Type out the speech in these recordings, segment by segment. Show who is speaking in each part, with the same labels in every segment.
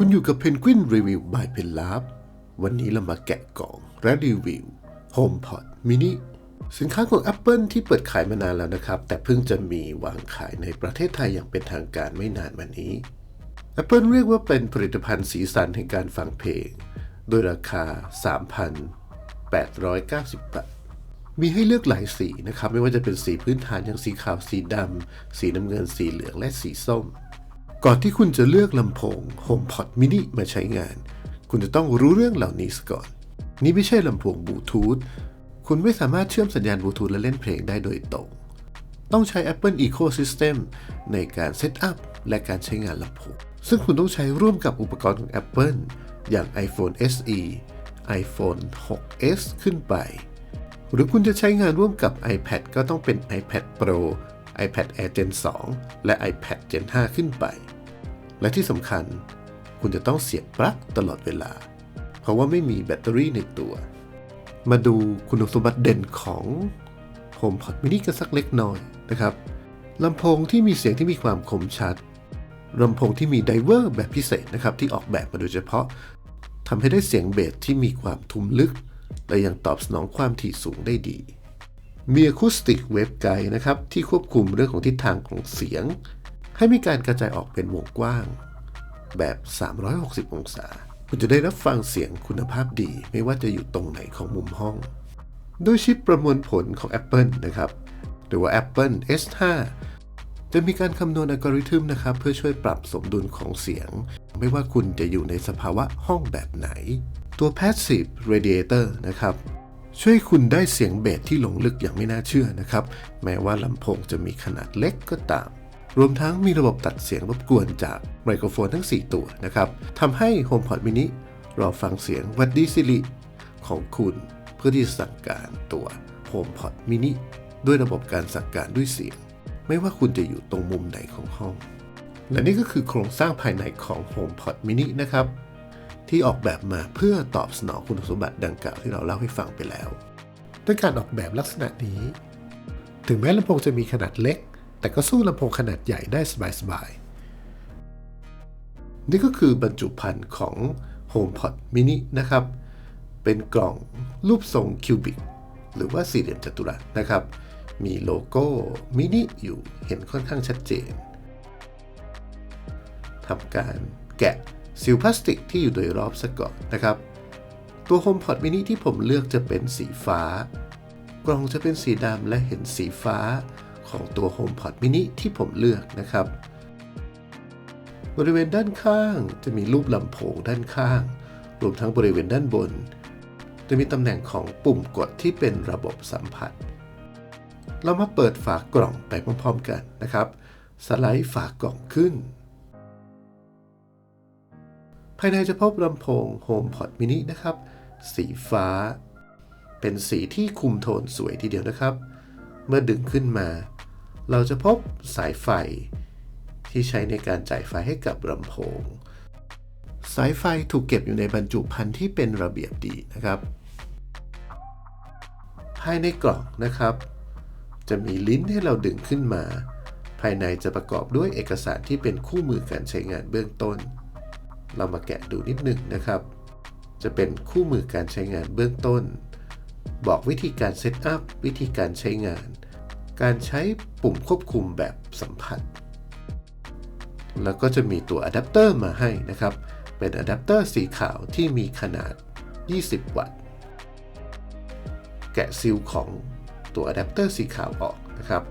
Speaker 1: คุณอยู่กับเพนกวินรีวิวบายเพนลาบวันนี้เรามาแกะกล่องและรีวิว HomePod mini สินค้าของ Apple ที่เปิดขายมานานแล้วนะครับ แต่เพิ่งจะมีวางขายในประเทศไทยอย่างเป็นทางการไม่นานมานี้ Apple เรียกว่าเป็นผลิตภัณฑ์สีสันแห่งการฟังเพลง โดยราคา 3,890 บาท มีให้เลือกหลายสีนะครับ ไม่ว่าจะเป็นสีพื้นฐานอย่างสีขาวสีดำสีน้ำเงินสีเหลืองและสีส้ม ก่อนที่คุณจะเลือกลำโพง HomePod mini มาใช้งาน คุณจะต้องรู้เรื่องเหล่านี้ก่อน นี่ไม่ใช่ลำโพงบลูทูธ คุณไม่สามารถเชื่อมสัญญาณบลูทูธและเล่นเพลงได้โดยตรง ต้องใช้ Apple Ecosystem ในการเซตอัพและการใช้งานลำโพง ซึ่งคุณต้องใช้ร่วมกับอุปกรณ์ของ Apple อย่าง iPhone SE iPhone 6s ขึ้นไป หรือคุณจะใช้งานร่วมกับ iPad ก็ต้องเป็น iPad Pro iPad Air Gen 2 และ iPad Gen 5 ขึ้นไป และที่สำคัญ คุณจะต้องเสียบปลั๊กตลอดเวลา เพราะว่าไม่มีแบตเตอรี่ในตัว มาดูคุณสมบัติเด่นของ HomePod mini กันสักเล็กน้อยนะครับลำโพงที่มีเสียงที่มีความคมชัดลำโพงที่มีไดเวอร์แบบพิเศษนะครับ ที่ออกแบบมาโดยเฉพาะทำให้ได้เสียงเบสที่มีความทุ้มลึก และยังตอบสนองความถี่สูงได้ดี มีอะคูสติกเวฟไกด์นะครับที่ควบคุมเรื่องของทิศทางของเสียง ให้มีการกระจายออกเป็นวงกว้าง แบบ 360 องศา คุณจะได้รับฟังเสียงคุณภาพดี ไม่ว่าจะอยู่ตรงไหนของมุมห้องด้วยชิปประมวลผลของ Apple นะครับ หรือว่า Apple S5 จะมีการคำนวณอัลกอริทึมนะครับ เพื่อช่วยปรับสมดุลของเสียง ไม่ว่าคุณจะอยู่ในสภาวะห้องแบบไหน ตัว Passive Radiator นะครับ ช่วยคุณได้เสียงเบสที่หลงลึกอย่างไม่น่าเชื่อนะครับ แม้ว่าลำโพงจะมีขนาดเล็กก็ตาม รวมทั้งมีระบบตัดเสียงรบกวนจากไมโครโฟนทั้ง 4 ตัวนะครับทำให้ HomePod mini รอฟังเสียงวัดดีซิลิของคุณเพื่อที่จะสั่งการตัว HomePod mini ด้วยระบบการสั่งการด้วยเสียง ไม่ว่าคุณจะอยู่ตรงมุมไหนของห้อง และนี่ก็คือโครงสร้างภายในของ HomePod mini นะครับ ที่ออกแบบมาเพื่อตอบสนองคุณสมบัติดังกล่าวที่เราเล่าให้ฟังไปแล้ว ด้วยการออกแบบลักษณะนี้ ถึงแม้ลำโพงจะมีขนาดเล็ก แต่ก็สู้ลำโพงขนาดใหญ่ได้สบายๆ นี่ก็คือบรรจุภัณฑ์ของ HomePod mini นะครับ เป็นกล่องรูปทรงคิวบิกหรือว่าสี่เหลี่ยมจัตุรัสนะครับ มีโลโก้มินิอยู่เห็นค่อนข้างชัดเจนทำการแกะ ซิลพลาสติกที่อยู่โดยรอบซะก่อนนะครับ ตัว HomePod mini ที่ผมเลือกจะเป็นสีฟ้า กล่องจะเป็นสีดำและเห็นสีฟ้าของตัว HomePod mini ที่ผมเลือกนะครับ บริเวณด้านข้างจะมีรูปลำโพงด้านข้าง รวมทั้งบริเวณด้านบน จะมีตำแหน่งของปุ่มกดที่เป็นระบบสัมผัส เรามาเปิดฝากล่องไปพร้อมๆกันนะครับ สไลด์ฝากล่องขึ้น ภายในจะพบลำโพง HomePod mini นะครับ สีฟ้า เป็นสีที่คุมโทนสวยทีเดียวนะครับ เมื่อดึงขึ้นมา เราจะพบสายไฟ ที่ใช้ในการจ่ายไฟให้กับลำโพง สายไฟถูกเก็บอยู่ในบรรจุภัณฑ์ที่เป็นระเบียบดีนะครับ ภายในกล่องนะครับ จะมีลิ้นให้เราดึงขึ้นมา ภายในจะประกอบด้วยเอกสารที่เป็นคู่มือการใช้งานเบื้องต้น เรามาแกะดูนิดหนึ่งนะครับ จะเป็นคู่มือการใช้งานเบื้องต้น บอกวิธีการเซตอัพวิธีการใช้งาน การใช้ปุ่มควบคุมแบบสัมผัส แล้วก็จะมีตัวอะแดปเตอร์มาให้นะครับ เป็นอะแดปเตอร์สีขาวที่มีขนาด 20 วัตต์ แกะซีลของตัวอะแดปเตอร์สีขาวออกนะครับ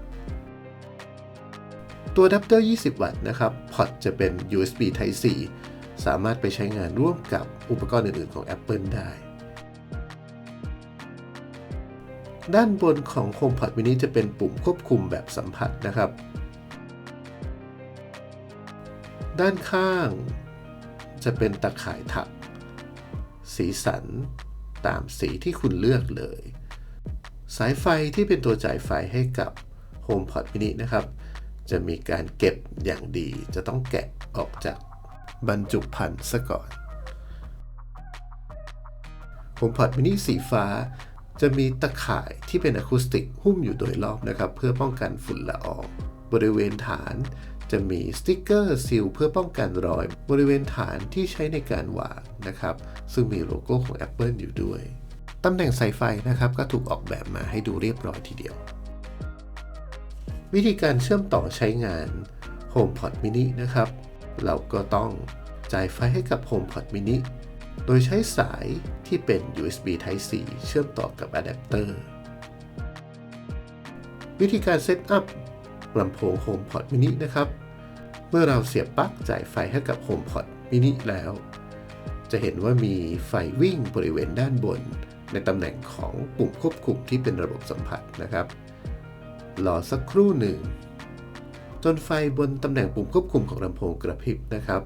Speaker 1: ตัวอะแดปเตอร์ 20 วัตต์นะครับ พอร์ตจะเป็น USB Type C สามารถไปใช้งานร่วมกับอุปกรณ์อื่น ๆ ของ Apple ได้ ด้านบนของ HomePod mini จะเป็นปุ่มควบคุมแบบสัมผัสนะครับ ด้านข้าง จะเป็นตะข่ายถัก สีสัน ตามสีที่คุณเลือกเลย สายไฟที่เป็นตัวจ่ายไฟให้กับ HomePod mini นะครับ จะมีการเก็บอย่างดีจะต้องแกะออกจาก บรรจุภัณฑ์ซะก่อน HomePod mini สีฟ้า จะมีตะข่ายที่เป็นอะคูสติกหุ้มอยู่โดยรอบนะครับ เพื่อป้องกันฝุ่นละออง บริเวณฐานจะมีสติกเกอร์ซีลเพื่อป้องกันรอย บริเวณฐานที่ใช้ในการวางนะครับ ซึ่งมีโลโก้ของ Apple อยู่ด้วย ตำแหน่งสายไฟนะครับ ก็ถูกออกแบบมาให้ดูเรียบร้อยทีเดียว วิธีการเชื่อมต่อใช้งาน HomePod mini นะครับ เราก็ต้องจ่ายไฟให้กับ HomePod mini โดยใช้สายที่เป็น USB Type C เชื่อมต่อกับอะแดปเตอร์ วิธีการเซตอัพลำโพง HomePod mini นะครับ เมื่อเราเสียบปลั๊กจ่ายไฟให้กับ HomePod mini แล้ว จะเห็นว่ามีไฟวิ่งบริเวณด้านบน ในตำแหน่งของปุ่มควบคุมที่เป็นระบบสัมผัสนะครับ รอสักครู่หนึ่ง จนไฟบนตำแหน่งปุ่มควบคุมของลำโพงกระพริบนะครับ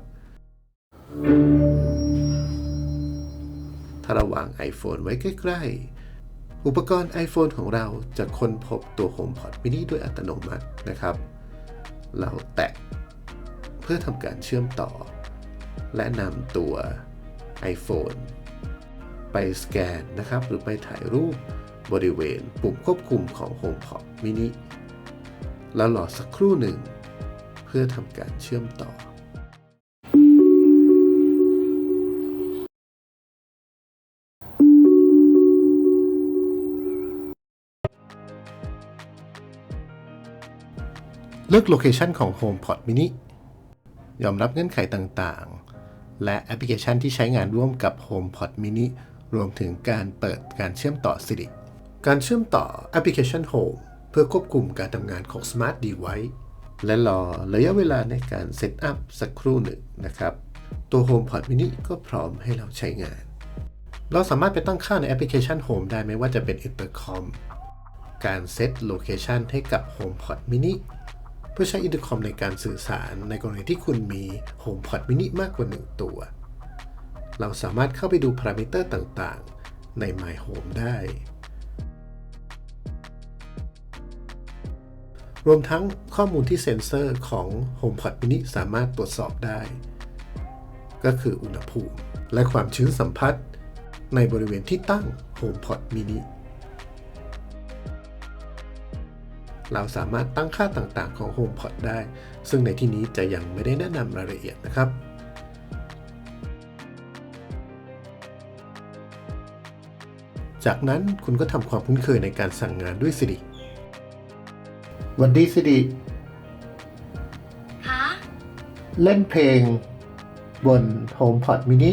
Speaker 1: ถ้าเราวาง iPhone ไว้ใกล้ ๆ อุปกรณ์ iPhone ของเราจะค้นพบตัว HomePod mini ด้วยอัตโนมัตินะครับ เราแตะเพื่อทำการเชื่อมต่อ และนำตัว iPhone ไปสแกนนะครับ หรือไปถ่ายรูปบริเวณปุ่มควบคุมของ HomePod mini แล้วรอสักครู่หนึ่ง เพื่อทำการเชื่อมต่อ เลือกโลเคชันของ HomePod mini ยอมรับเงื่อนไขต่างๆ และแอปพลิเคชันที่ใช้งานร่วมกับ HomePod mini รวมถึงการเปิดการเชื่อมต่อ Siri การเชื่อมต่อแอปพลิเคชัน Home เพื่อควบคุมการทำงานของ Smart Device และรอระยะเวลาในการเซตอัพสักครู่หนึ่งนะครับ ตัว HomePod mini ก็พร้อมให้เราใช้งาน เราสามารถไปตั้งค่าในแอปพลิเคชัน Home ได้ไม่ว่าจะเป็น Intercom การเซตโลเคชันให้กับ HomePod mini เพื่อใช้อินเตอร์คอมในการสื่อสารในกรณีที่คุณมี HomePod mini มากกว่า 1 ตัว เราสามารถเข้าไปดูพารามิเตอร์ต่างๆ ใน My Home ได้ รวมทั้งข้อมูลที่เซ็นเซอร์ของ HomePod mini สามารถตรวจสอบได้ ก็คืออุณหภูมิ และความชื้นสัมผัสในบริเวณที่ตั้ง HomePod mini เราสามารถตั้งค่าต่างๆของ HomePod ได้ ซึ่งในที่นี้จะยังไม่ได้แนะนำรายละเอียดนะครับ จากนั้นคุณก็ทำความคุ้นเคยในการสั่งงานด้วย Siri วันดี Siri
Speaker 2: คะ
Speaker 1: เล่นเพลงบน HomePod mini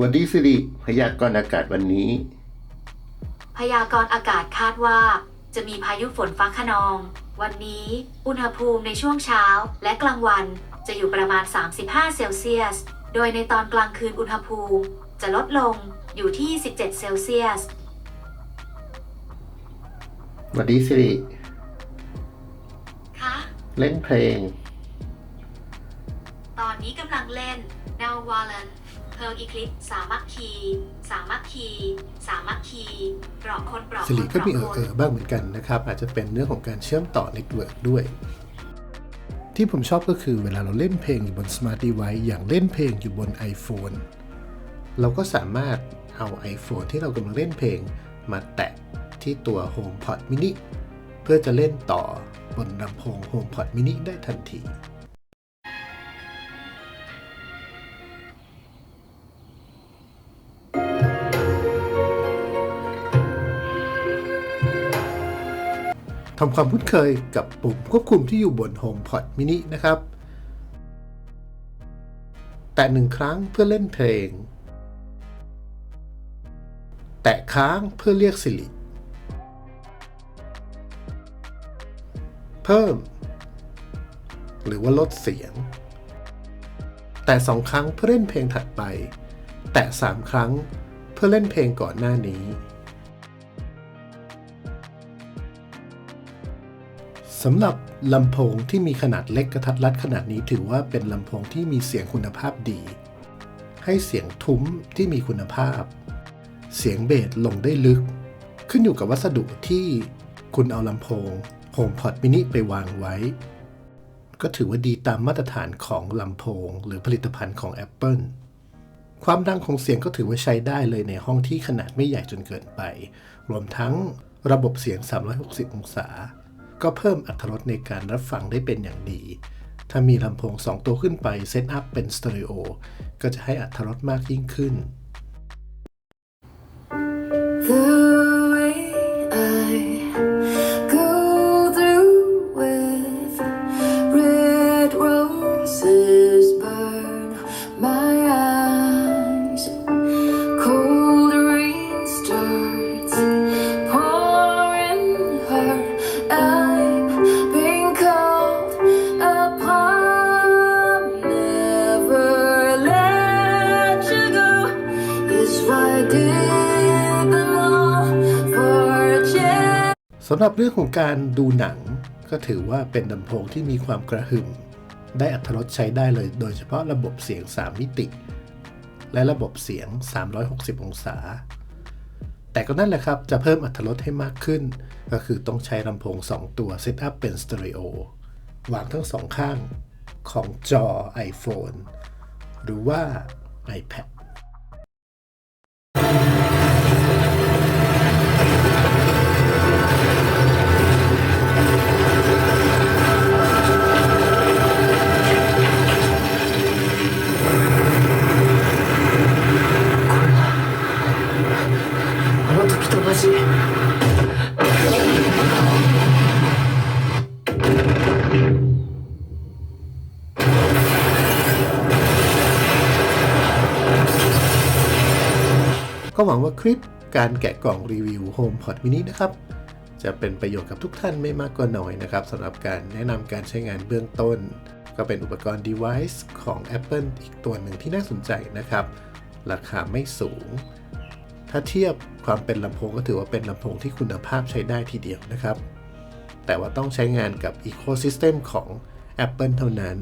Speaker 1: วันดี Siri พยากรณ์อากาศวันนี้
Speaker 2: พยากรณ์อากาศคาดว่า จะมีพายุฝนฟ้าขนอง วันนี้ อุณหภูมิในช่วงเช้าและกลางวันจะอยู่ประมาณ 35 เซลเซียส โดยในตอนกลางคืนอุณหภูมิ จะลดลงอยู่ที่ 17 เซลเซียส
Speaker 1: วันดี Siri
Speaker 2: คะ
Speaker 1: เล่นเพลง
Speaker 2: ตอนนี้กำลังเล่น Now w a l a n เพอร์อีคลิปสามัคคี สามัคคี สามัคคีปลอกคนปลอก
Speaker 1: สิริ
Speaker 2: คน
Speaker 1: ก็มี
Speaker 2: ป
Speaker 1: เอ
Speaker 2: ล
Speaker 1: อ
Speaker 2: อก
Speaker 1: เอ
Speaker 2: คน
Speaker 1: อบ้างเหมือนกันนะครับ อาจจะเป็นเรื่องของการเชื่อมต่อเน็ตเวิร์กด้วย ที่ผมชอบก็คือเวลาเราเล่นเพลงอยู่บน Smart Device อย่างเล่นเพลงอยู่บน iPhone เราก็สามารถเอา iPhone ที่เรากำลังเล่นเพลงมาแตะ ที่ตัว HomePod mini เพื่อจะเล่นต่อบนลำโพง HomePod mini ได้ทันทีทำความคุ้นเคยกับปุ่มควบคุมที่อยู่บน HomePod mini นะครับ แตะหนึ่งครั้งเพื่อเล่นเพลง แตะค้างเพื่อเรียกสิริ เพิ่ม หรือว่าลดเสียง แตะสองครั้งเพื่อเล่นเพลงถัดไป แตะสามครั้งเพื่อเล่นเพลงก่อนหน้านี้สำหรับลำโพงที่มีขนาดเล็กกระทัดรัดขนาดนี้ถือว่าเป็นลำโพงที่มีเสียงคุณภาพดี ให้เสียงทุ้มที่มีคุณภาพ เสียงเบสลงได้ลึก ขึ้นอยู่กับวัสดุที่คุณเอาลำโพง HomePod mini ไปวางไว้ ก็ถือว่าดีตามมาตรฐานของลำโพง หรือผลิตภัณฑ์ของ Apple ความดังของเสียงก็ถือว่าใช้ได้เลยในห้องที่ขนาดไม่ใหญ่จนเกินไป รวมทั้งระบบเสียง 360 องศา ก็ก็เพิ่มอรรถรสในการรับฟังได้เป็นอย่างดี ถ้ามีลำโพง 2 ตัวขึ้นไปเซตอัพเป็นสเตอริโอ ก็จะให้อรรถรสมากยิ่งขึ้น
Speaker 3: The
Speaker 1: สำหรับเรื่องของการดูหนังก็ถือว่าเป็นลำโพงที่มีความกระหึ่ม ได้อัตรสใช้ได้เลย โดยเฉพาะระบบเสียง 3 มิติ และระบบเสียง 360 องศา แต่ก็นั่นแหละครับ จะเพิ่มอัตรสให้มากขึ้น ก็คือต้องใช้ลำโพง 2 ตัวเซตอัพเป็นสเตอริโอวางทั้งสองข้างของจอ iPhone หรือว่า iPad
Speaker 4: あの時と同じ
Speaker 1: ก็หวังว่าคลิปการแกะกล่องรีวิว HomePod mini นะครับ จะเป็นประโยชน์กับทุกท่านไม่มากก็น้อยนะครับสำหรับการแนะนำการใช้งานเบื้องต้น ก็เป็นอุปกรณ์ device ของ Apple อีกตัวหนึ่งที่น่าสนใจนะครับ ราคาไม่สูง ถ้าเทียบ ความเป็นลำโพงก็ถือว่าเป็นลำโพงที่คุณภาพใช้ได้ทีเดียวนะครับ แต่ว่าต้องใช้งานกับ Ecosystem ของ Apple เท่านั้น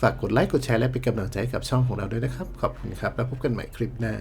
Speaker 1: ฝากกดไลค์กดแชร์และเป็นกำลังใจให้กับช่องของเราด้วยนะครับ ขอบคุณครับ แล้วพบกันใหม่คลิปหน้า